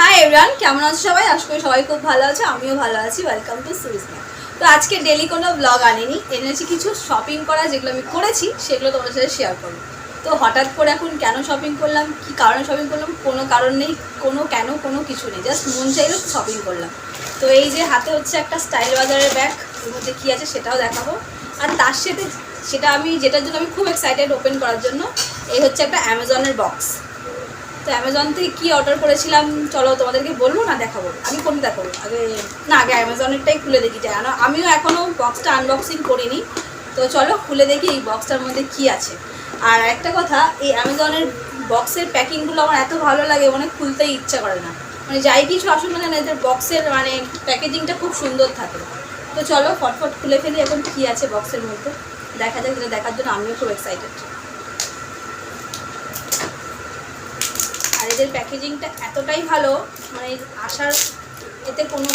High everyone কেমন আছো সবাই? আশা করি সবাই খুব ভালো আছে, আমিও ভালো আছি। ওয়েলকাম টু সুইজমা তো আজকে ডেলি কোনো ব্লগ আনিনি, এনেছি কিছু শপিং করা যেগুলো আমি করেছি, সেগুলো তোমাদের সাথে শেয়ার করব। তো হঠাৎ করে এখন কেন শপিং করলাম, কি কারণে শপিং করলাম, কোনো কারণ নেই, কোনো কেন, কোনো কিছু নেই জাস্ট মন চাইলো শপিং করলাম। তো এই যে হাতে হচ্ছে একটা স্টাইল বাজারের ব্যাগ এর মধ্যে কী আছে সেটাও দেখাবো। আর তার সাথে, সেটা আমি, যেটার জন্য আমি খুব এক্সাইটেড ওপেন করার জন্য, এই হচ্ছে একটা অ্যামাজনের বক্স তো অ্যামাজন থেকে কী অর্ডার করেছিলাম, চলো তোমাদেরকে বলব না দেখাবো। আমি কোনটা দেখাবো? আগে, না, আগে অ্যামাজনেরটাই খুলে দেখি কেন আমিও এখনও বক্সটা আনবক্সিং করিনি। তো চলো খুলে দেখি এই বক্সটার মধ্যে কি আছে। আর একটা কথা, এই অ্যামাজনের বক্সের প্যাকিংগুলো আমার এত ভালো লাগে মানে খুলতেই ইচ্ছা করে না। মানে যাই কিছু আসুক না এদের বক্সের মানে প্যাকেজিংটা খুব সুন্দর থাকে। তো চলো, ফটফট খুলে ফেলি, এখন কী আছে বক্সের মধ্যে? দেখা যাক যেটা দেখার জন্য আমিও খুব এক্সাইটেড এদের প্যাকেজিংটা এতটাই ভালো মানে আসার এতে কোনো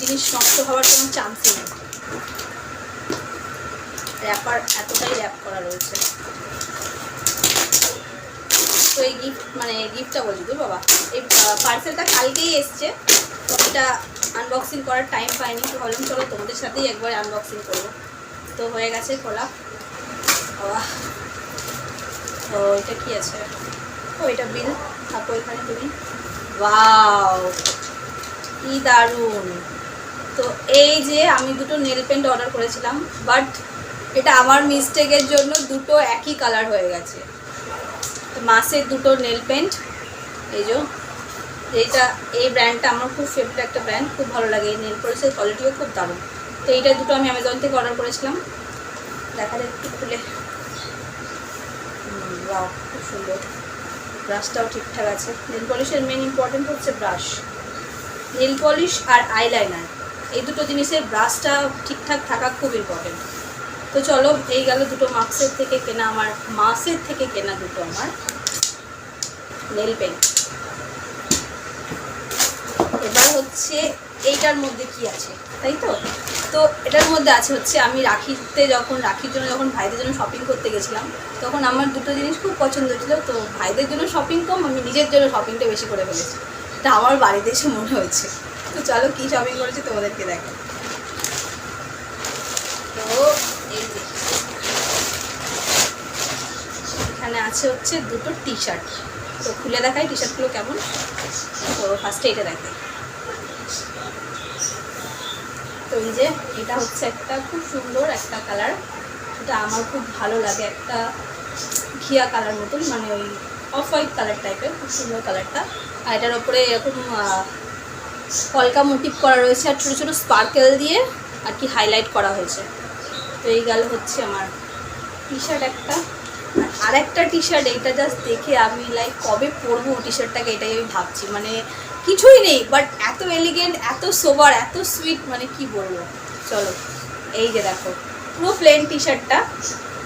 জিনিস নষ্ট হওয়ার কোনো চান্সই নেই। র্যাপার এতটাই র্যাপ করা রয়েছে। তো এই গিফট মানে গিফটটা বলছি তো বাবা, এই পার্সেলটা কালকেই এসছে, তো এটা আনবক্সিং করার টাইম পাইনি, তো ভাবলাম চলো তোমাদের সাথেই একবার আনবক্সিং করব। তো হয়ে গেছে খোলা বাবা তো এটা কি আছে? ও এটা বিল। থাকো এখানে তুমি। ওয়াও। কি দারুণ। তো এই যে আমি দুটো নেল পেন্ট অর্ডার করেছিলাম বাট এটা আমার মিস্টেকের জন্য দুটো একই কালার হয়ে গেছে। তো মাসের দুটো নেল পেন্ট এই যে এইটা এই ব্র্যান্ডটা আমার খুব ফেভারিট একটা ব্র্যান্ড খুব ভালো লাগে। এই নেল পলিশের কোয়ালিটিও খুব দারুণ। তো এইটা দুটো আমি অ্যামাজন থেকে অর্ডার করেছিলাম। দেখা একটু খুলে। খুব সুন্দর। ব্রাশটাও ঠিকঠাক আছে। নেল পলিশের মেন ইম্পর্টেন্ট হচ্ছে ব্রাশ নেল পলিশ আর আইলাইনার এই দুটো জিনিসের ব্রাশটা ঠিকঠাক থাকা খুব ইম্পর্টেন্ট তো চলো, এই গেল দুটো মাস্কের থেকে কেনা আমার মাসের থেকে কেনা দুটো আমার নেল পেন হচ্ছে, এইটার মধ্যে কি আছে? তাই তো? তো এটার মধ্যে আছে হচ্ছে, আমি রাখিতে যখন, রাখির জন্য যখন ভাইদের জন্য শপিং করতে গেছিলাম, তখন আমার দুটো জিনিস খুব পছন্দ ছিল। তো ভাইদের জন্য শপিং কম, আমি নিজের জন্য শপিংটা বেশি করে ফেলেছি। এটা আমার বাড়িতে এসে মনে হয়েছে। তো চলো কী শপিং করেছি তোমাদেরকে দেখো তো এই এখানে আছে হচ্ছে দুটো টি শার্ট তো খুলে দেখাই টি শার্টগুলো কেমন? তো ফার্স্টে এটা দেখাই। তো এই যে এটা হচ্ছে একটা খুব সুন্দর একটা কালার। এটা আমার খুব ভালো লাগে একটা ঘিয়া কালার মতন মানে ওই অফ হোয়াইট কালার টাইপের খুব সুন্দর কালারটা। আর এটার ওপরে এরকম আহ, কলকা মোটিভ করা রয়েছে আর ছোটো ছোটো স্পার্কেল দিয়ে আর কি হাইলাইট করা হয়েছে। তো এই গেল হচ্ছে আমার টি শার্ট একটা। আর একটা টি শার্ট এইটা জাস্ট দেখে আমি লাইক কবে পরবো টি শার্টটাকে এটাই আমি ভাবছি। মানে কিছুই নেই বাট এত এলিগেন্ট এত সোবার এত সুইট মানে কি বলব? চলো, এই যে দেখো, পুরো প্লেন টি শার্টটা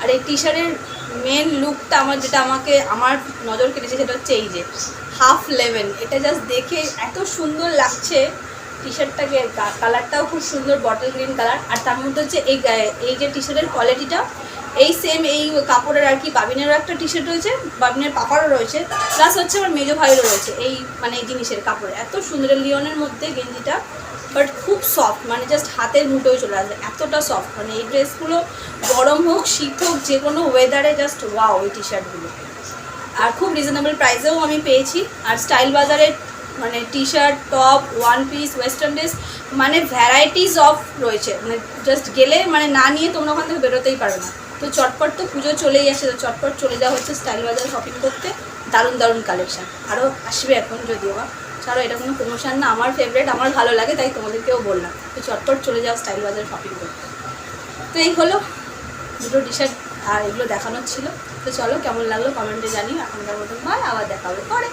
আর এই টি শার্টের মেন লুকটা আমার, যেটা আমাকে, আমার নজর কেটেছে, সেটা হচ্ছে এই যে হাফ লেভেন এটা জাস্ট দেখে এত সুন্দর লাগছে। টি শার্টটাকে কালারটাও খুব সুন্দর বটল গ্রিন কালার আর তার মধ্যে হচ্ছে এই এই যে টি শার্টের কোয়ালিটিটা এই সেম এই কাপড়ের আর কি, বাবিনেরও একটা টি শার্ট রয়েছে, বাবিনের পাপারও রয়েছে প্লাস হচ্ছে আমার মেজো ভাইয়েরও রয়েছে, এই মানে এই জিনিসের কাপড়, এত সুন্দর লিওনের মধ্যে গেঞ্জিটা বাট খুব সফট মানে জাস্ট হাতের মুঠোয় চলে আসবে, এতটা সফট মানে এই ড্রেসগুলো গরম হোক, শীত হোক, যে কোনো ওয়েদারে জাস্ট ওয়াও এই টি শার্টগুলো আর খুব রিজনেবল প্রাইসেও আমি পেয়েছি, আর স্টাইল বাজারের মানে T shirt top one piece western dress মানে ভ্যারাইটিস অফ রয়েছে। মানে জাস্ট গেলে মানে না নিয়ে তোমরা ওখান থেকে বেরোতেই পারো না। তো চটপট তো পুজো চলেই আসে, তো চটপট চলে যাওয়া হচ্ছে স্টাইল বাজার শপিং করতে। দারুণ দারুণ কালেকশান আরও আসবে এখন যদিও বা। ছাড়ো এটা কোনো প্রমোশন না, আমার ফেভারেট আমার ভালো লাগে, তাই তোমাদেরকেও বললাম। তো চটপট চলে যাও স্টাইল বাজার শপিং করতে। তো এই হলো দুটো টি শার্ট আর এগুলো দেখানোর ছিল। তো চলো কেমন লাগল কমেন্টে জানিও, এখনকার মতন ভাই আবার দেখাবো পরে।